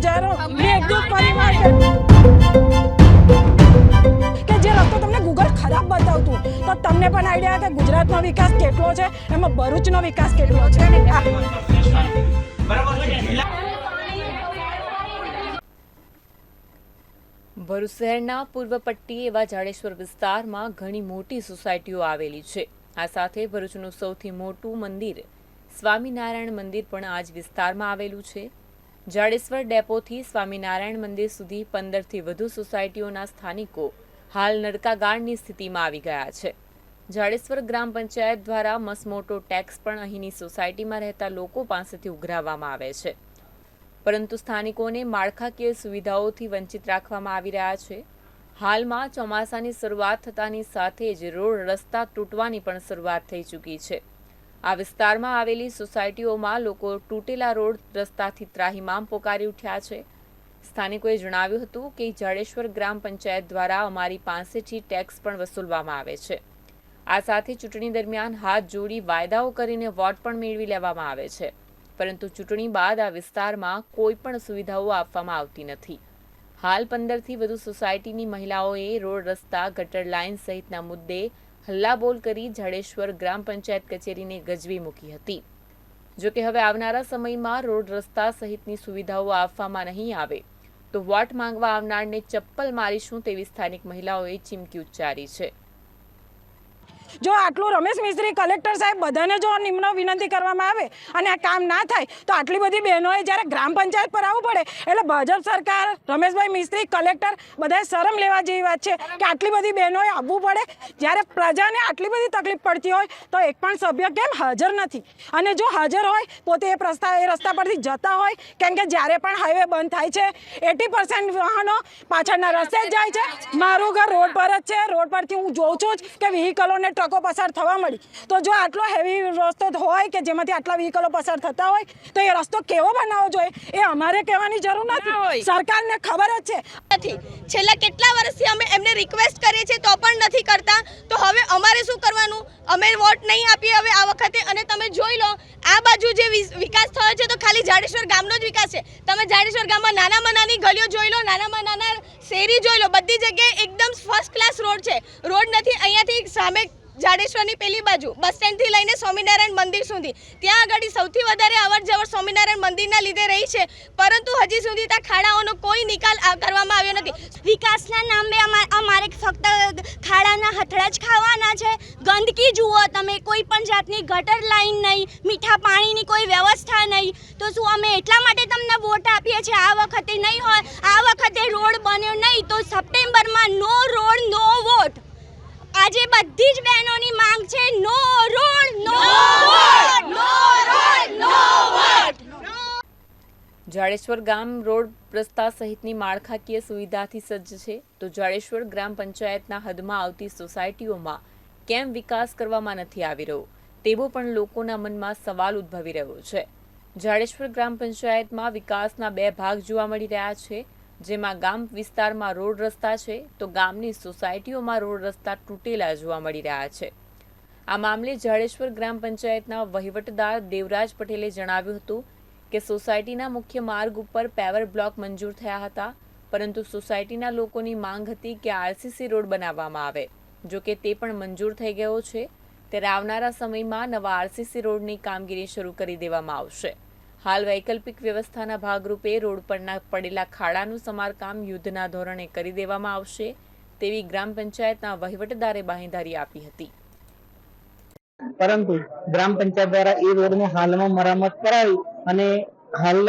શહેરો મેઘદૂત પરિવાર કે કે જે રસ્તો તમને ગૂગલ ખરાબ બતાવતું. તો તમને પણ આઈડિયા કે ગુજરાતનો વિકાસ કેટલો છે? એમાં ભરૂચનો વિકાસ કેટલો છે? ભરૂચ શહેરના પૂર્વ પટ્ટી એવા જાડેશ્વર વિસ્તારમાં ઘણી મોટી સોસાયટીઓ આવેલી છે. આ સાથે ભરૂચનું સૌથી મોટું મંદિર સ્વામિનારાયણ મંદિર પણ આ જ વિસ્તારમાં આવેલું છે. જાડેશ્વર ડેપોથી સ્વામિનારાયણ મંદિર સુધી પંદરથી વધુ સોસાયટીઓના સ્થાનિકો હાલ નડકાગાળની સ્થિતિમાં આવી ગયા છે. જાડેશ્વર ગ્રામ પંચાયત દ્વારા મસમોટો ટેક્સ પણ અહીંની સોસાયટીમાં રહેતા લોકો પાસેથી ઉઘરાવવામાં આવે છે. પરંતુ સ્થાનિકોને માળખાકીય સુવિધાઓથી વંચિત રાખવામાં આવી રહ્યા છે. હાલમાં ચોમાસાની શરૂઆત થતાની સાથે જ રોડ રસ્તા તૂટવાની પણ શરૂઆત થઈ ચૂકી છે. આ વિસ્તારમાં આવેલી સોસાયટીઓમાં લોકો તૂટેલા રોડ રસ્તાથી ત્રાહિમામ પોકારી ઉઠ્યા છે. સ્થાનિકોએ જણાવ્યું હતું કે જાડેશ્વર ગ્રામ પંચાયત દ્વારા અમારી પાસેથી ટેક્સ પણ વસૂલવામાં આવે છે. આ સાથે ચૂંટણી દરમિયાન હાથ જોડી વાયદાઓ કરીને વોટ પણ મેળવી લેવામાં આવે છે. પરંતુ ચૂંટણી બાદ આ વિસ્તારમાં કોઈ પણ સુવિધાઓ આપવામાં આવતી નથી. હાલ પંદરથી વધુ સોસાયટીની મહિલાઓએ રોડ રસ્તા, ગટર લાઇન સહિતના મુદ્દે હલ્લાબોલ કરી જાડેશ્વર ગ્રામ પંચાયત કચેરીને ગજવી મૂકી હતી. જો કે હવે આવનારા સમયમાં રોડ રસ્તા સહિતની સુવિધાઓ આપવામાં નહીં આવે, તો વોટ માંગવા આવનારને ચપ્પલ મારીશું તેવી સ્થાનિક મહિલાઓએ ચીમકી ઉચ્ચારી છે. જો આટલું રમેશ મિસ્ત્રી કલેક્ટર સાહેબ બધાને જો નિમ્ન વિનંતી કરવામાં આવે અને આ કામ ના થાય, તો આટલી બધી બહેનોએ જ્યારે ગ્રામ પંચાયત પર આવવું પડે, એટલે ભાજપ સરકાર, રમેશભાઈ મિસ્ત્રી કલેક્ટર બધાએ શરમ લેવા જેવી વાત છે કે આટલી બધી બહેનોએ આવવું પડે. જ્યારે પ્રજાને આટલી બધી તકલીફ પડતી હોય, તો એક પણ સભ્ય કેમ હાજર નથી? અને જો હાજર હોય, પોતે એ રસ્તા એ રસ્તા પરથી જતા હોય, કેમ કે જ્યારે પણ હાઈવે બંધ થાય છે, એટી પર્સન્ટ વાહનો પાછળના રસ્તે જ જાય છે. મારું ઘર રોડ પર જ છે, રોડ પરથી હું જોઉં છું જ કે વ્હીકલોને ટ્રકો પસાર થવા મળી. તો જો આટલો હેવી રસ્તો હોય કે જેમાંથી આટલા વ્હીકલો પસાર થતા હોય તો એ રસ્તો કેવો બનાવવો જોઈએ? એ અમારે કહેવાની જરૂર નથી. સરકારને ખબર જ છે. નથી. છેલ્લા કેટલા વર્ષથી અમે એમને રિક્વેસ્ટ કરીએ છીએ તો પણ નથી કરતા. તો હવે અમારે શું કરવાનું? અમે વોટ નહીં આપીએ હવે આ વખતે અને તમે જોઈ લો, આ બાજુ જે વિકાસ થયો છે તો ખાલી જાડેશ્વર ગામનો જ વિકાસ છે. તમે જાડેશ્વર ગામમાં નાનામાં નાની ગલીઓ જોઈ લો, નાનામાં નાના શેરી જોઈ લો, બધી જગ્યાએ એકદમ ફર્સ્ટ ક્લાસ રોડ છે. રોડ નથી, અહીંયાથી સામે જાડેશ્વરની પેલી બાજુ, બસ સ્ટેન્ડથી લઈને સ્વામિનારાયણ મંદિર સુધી. ત્યાં આગળ સૌથી વધારે અવર જવર સ્વામિનારાયણ મંદિરના લીધે રહી છે, પરંતુ હજી સુધી ત્યાં ખાડાઓનો કોઈ નિકાલ કરવામાં આવ્યો નથી. વિકાસના નામે અમા- અમારે ફક્ત ખાડાના હથડા જ ખાવાના છે. ગંદકી જુઓ તમે, કોઈ પણ જાતની ગટર લાઈન નહીં, મીઠા પાણીની કોઈ વ્યવસ્થા નહીં. તો શું અમે એટલા માટે તમને વોટ આપીએ છીએ? આ વખતે નહીં હોય, આ વખતે રોડ બન્યો નહીં, તો સપ્ટેમ્બરમાં નો રોડ, નો વોટ. આજે બધી જ બહેનોની માંગ છે, no road no vote no road no vote Jadeshwar ગામ રોડ રસ્તા સહિતની માળખાકીય સુવિધાથી સજ્જ છે. તો જાડેશ્વર ગ્રામ પંચાયતના હદમાં આવતી સોસાયટીઓમાં કેમ વિકાસ કરવામાં નથી આવી રહ્યો? તેવો પણ લોકોના મનમાં સવાલ ઉદ્ભવી રહ્યો છે. જાડેશ્વર ગ્રામ પંચાયતમાં વિકાસના બે ભાગ જોવા મળી રહ્યા છે. જેમાં ગામ વિસ્તારમાં રોડ રસ્તા છે, તો ગામની સોસાયટીઓમાં રોડ રસ્તા તૂટેલા જોવા મળી રહ્યા છે. આ મામલે જાડેશ્વર ગ્રામ પંચાયતના વહીવટદાર દેવરાજ પટેલે જણાવ્યું હતું કે સોસાયટીના મુખ્ય માર્ગ ઉપર પેવર બ્લોક મંજૂર થયા હતા, પરંતુ સોસાયટીના લોકોની માંગ હતી કે આરસીસી રોડ બનાવવામાં આવે. જો કે તે પણ મંજૂર થઈ ગયો છે, ત્યારે આવનારા સમયમાં નવા આરસીસી રોડની કામગીરી શરૂ કરી દેવામાં આવશે. હાલ વૈકલ્પિક વ્યવસ્થાના ભાગરૂપે રોડ પરના પડેલા ખાડાનું સમારકામ યુદ્ધના ધોરણે કરી દેવામાં આવશે, તેવી ગ્રામ પંચાયતના વહીવટદારે બાંહેધરી આપી હતી. પરંતુ ગ્રામ પંચાયત દ્વારા એ રોડને હાલમાં મરામત કરાવી અને હાલ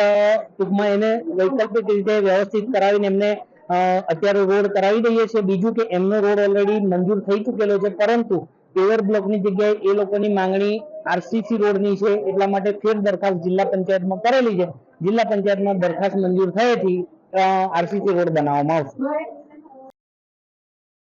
ટૂંકમાં એને વૈકલ્પિક રીતે વ્યવસ્થિત કરાવીને એમને અત્યારે રોડ કરાવી દઈએ છીએ. બીજું કે એમનો રોડ ઓલરેડી મંજૂર થઈ ચૂકેલો છે, પરંતુ પેવર બ્લોકની જગ્યાએ એ લોકોની માંગણી આરસીસી રોડની છે, એટલા માટે ફેર દરખાસ્ત જિલ્લા પંચાયતમાં કરેલી છે. જિલ્લા પંચાયતમાં દરખાસ્ત મંજૂર થયેથી આરસીસી રોડ બનાવવામાં આવશે.